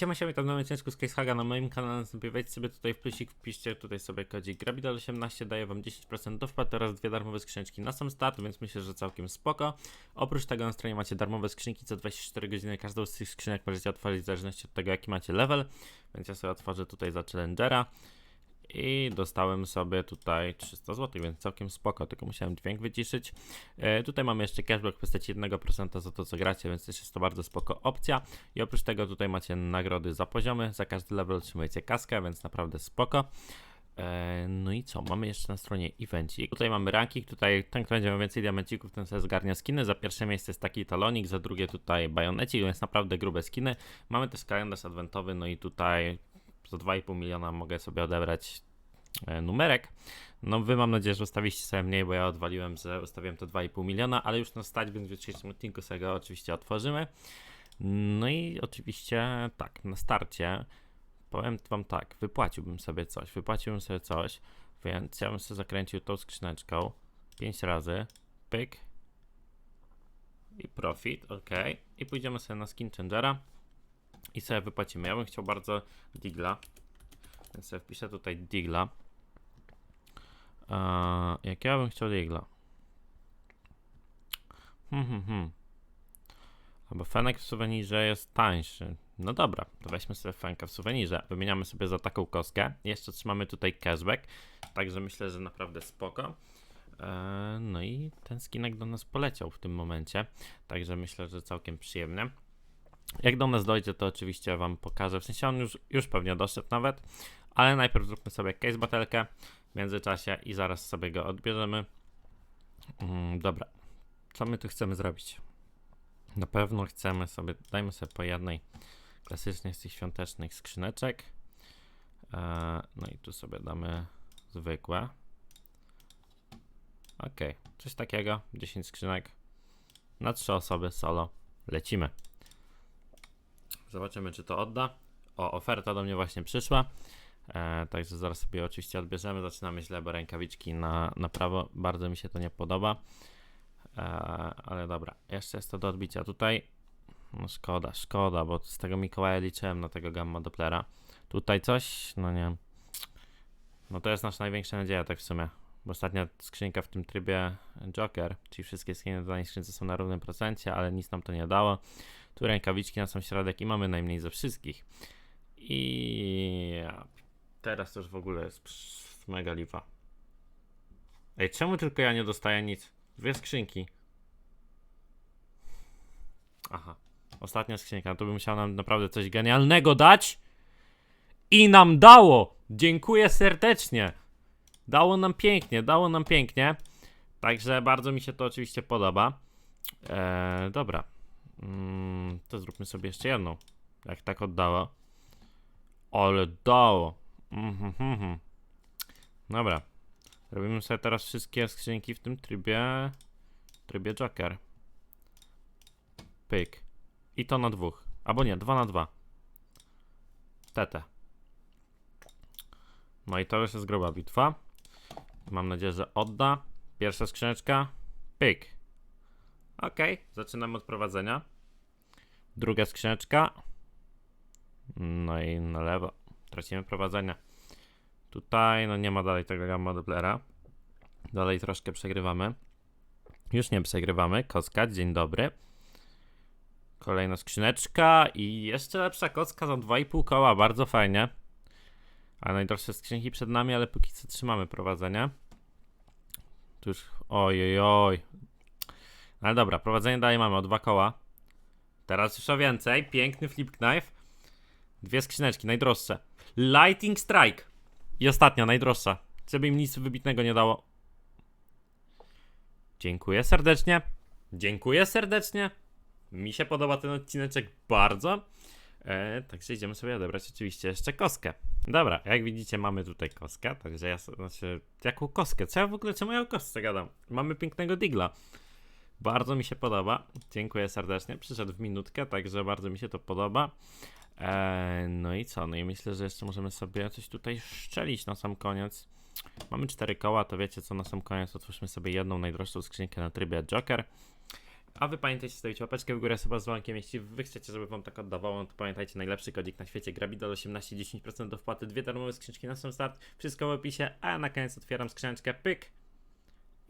Siema, siema, witam na ciężku z Casehaga na moim kanale. Następnie wejdźcie sobie tutaj w plusik, wpiszcie tutaj sobie kodzik Grabidal18, daje wam 10% do wpłat oraz dwie darmowe skrzyneczki na sam start, więc myślę, że całkiem spoko. Oprócz tego na stronie macie darmowe skrzynki co 24 godziny, każdą z tych skrzynek możecie otworzyć w zależności od tego jaki macie level, więc ja sobie otworzę tutaj za Challengera. I dostałem sobie tutaj 300 zł, więc całkiem spoko, tylko musiałem dźwięk wyciszyć. E, tutaj mamy jeszcze cashback w postaci 1% za to, co gracie, więc też jest to bardzo spoko opcja. I oprócz tego tutaj macie nagrody za poziomy, za każdy level otrzymujecie kaskę, więc naprawdę spoko. E, no i co, mamy jeszcze na stronie evencik. Tutaj mamy ranking, tutaj ten, kto będzie miał więcej diamencików, ten sobie zgarnia skiny. Za pierwsze miejsce jest taki talonik, za drugie tutaj bajonecik, więc naprawdę grube skiny. Mamy też kalendarz adwentowy, no i tutaj za 2,5 miliona mogę sobie odebrać e, numerek. No wy mam nadzieję, że ustawiliście sobie mniej, bo ja odwaliłem, że ustawiłem to 2,5 miliona, ale już na stać, więc w dzisiejszym odcinku sobie go oczywiście otworzymy. No i oczywiście tak, na starcie powiem wam tak, wypłaciłbym sobie coś, wypłaciłbym sobie coś, więc ja bym sobie zakręcił tą skrzyneczką 5 razy, pyk i profit, ok, i pójdziemy sobie na skin changera i sobie wypłacimy. Ja bym chciał bardzo digla, więc sobie wpiszę tutaj digla. Eee, jak ja bym chciał digla? Hmm, hmm, hmm. Albo fenek w suwenirze jest tańszy. No dobra, to weźmy sobie fenka w suwenirze. Wymieniamy sobie za taką kostkę. Jeszcze trzymamy tutaj cashback. Także myślę, że naprawdę spoko. Eee, no i ten skinek do nas poleciał w tym momencie. Także myślę, że całkiem przyjemnie. Jak do nas dojdzie, to oczywiście Wam pokażę. W sensie on już, już pewnie doszedł nawet. Ale najpierw zróbmy sobie case batelkę w międzyczasie i zaraz sobie go odbierzemy. Mm, dobra, co my tu chcemy zrobić? Na pewno chcemy sobie, dajmy sobie po jednej klasycznej z tych świątecznych skrzyneczek. Eee, no i tu sobie damy zwykłe. Ok, coś takiego, 10 skrzynek na 3 osoby solo. Lecimy. Zobaczymy, czy to odda. O, oferta do mnie właśnie przyszła. E, także zaraz sobie oczywiście odbierzemy. Zaczynamy źle, bo rękawiczki na, na prawo. Bardzo mi się to nie podoba. E, ale dobra, jeszcze jest to do odbicia. Tutaj, no szkoda, szkoda, bo z tego Mikołaja liczyłem na tego Gamma Dopplera. Tutaj coś, no nie. No to jest nasza największa nadzieja, tak w sumie. Bo ostatnia skrzynka w tym trybie Joker, czyli wszystkie do danej skrzynce są na równym procencie, ale nic nam to nie dało. Tu rękawiczki na sam środek i mamy najmniej ze wszystkich. I teraz to już w ogóle jest mega lipa. Ej, czemu tylko ja nie dostaję nic? Dwie skrzynki. Aha. Ostatnia skrzynka. To by musiał nam naprawdę coś genialnego dać. I nam dało! Dziękuję serdecznie. Dało nam pięknie, dało nam pięknie. Także bardzo mi się to oczywiście podoba. Eee, dobra. Mm, to zróbmy sobie jeszcze jedną. Jak tak oddało. Ale dało. Mhm. Dobra. Robimy sobie teraz wszystkie skrzynki w tym trybie. Trybie Joker. Pyk. I to na dwóch. Albo nie, dwa na dwa. Tete. No i to już jest gruba bitwa. Mam nadzieję, że odda. Pierwsza skrzyneczka. Pyk. Ok, zaczynamy od prowadzenia. Druga skrzyneczka. No i na lewo. Tracimy prowadzenie. Tutaj no nie ma dalej tego gamma Dopplera. Dalej troszkę przegrywamy. Już nie przegrywamy. Kocka, dzień dobry. Kolejna skrzyneczka i jeszcze lepsza kocka za 2,5 koła. Bardzo fajnie. A najdroższe skrzynki przed nami, ale póki co trzymamy prowadzenie. Tu już... Oj, oj, oj. Ale dobra, prowadzenie dalej mamy o dwa koła. Teraz już o więcej. Piękny flip knife. Dwie skrzyneczki, najdroższe. Lighting Strike. I ostatnia, najdroższa. Żeby im nic wybitnego nie dało. Dziękuję serdecznie. Dziękuję serdecznie. Mi się podoba ten odcineczek bardzo. E, także idziemy sobie odebrać oczywiście jeszcze koskę. Dobra, jak widzicie mamy tutaj koskę, także ja znaczy, jaką koskę? Co ja w ogóle, czemu ja o kostce gadam? Mamy pięknego digla. Bardzo mi się podoba. Dziękuję serdecznie. Przyszedł w minutkę, także bardzo mi się to podoba. E, no i co? No i myślę, że jeszcze możemy sobie coś tutaj szczelić na sam koniec. Mamy cztery koła, to wiecie co, na sam koniec otwórzmy sobie jedną najdroższą skrzynkę na trybie Joker. A wy pamiętajcie stawić łapeczkę w górę suba z dzwonkiem, jeśli wy chcecie, żeby wam tak oddawało, to pamiętajcie, najlepszy kodzik na świecie, Grabidol 18, 10% do wpłaty, dwie darmowe skrzyneczki na sam start, wszystko w opisie, a na koniec otwieram skrzyneczkę, pyk,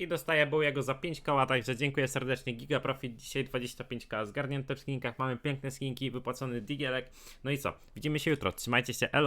i dostaję Bowiego za 5 koła, także dziękuję serdecznie. Giga Profit dzisiaj 25k. Zgarnięte w skinkach, mamy piękne skinki, wypłacony digielek. No i co? Widzimy się jutro. Trzymajcie się, elo!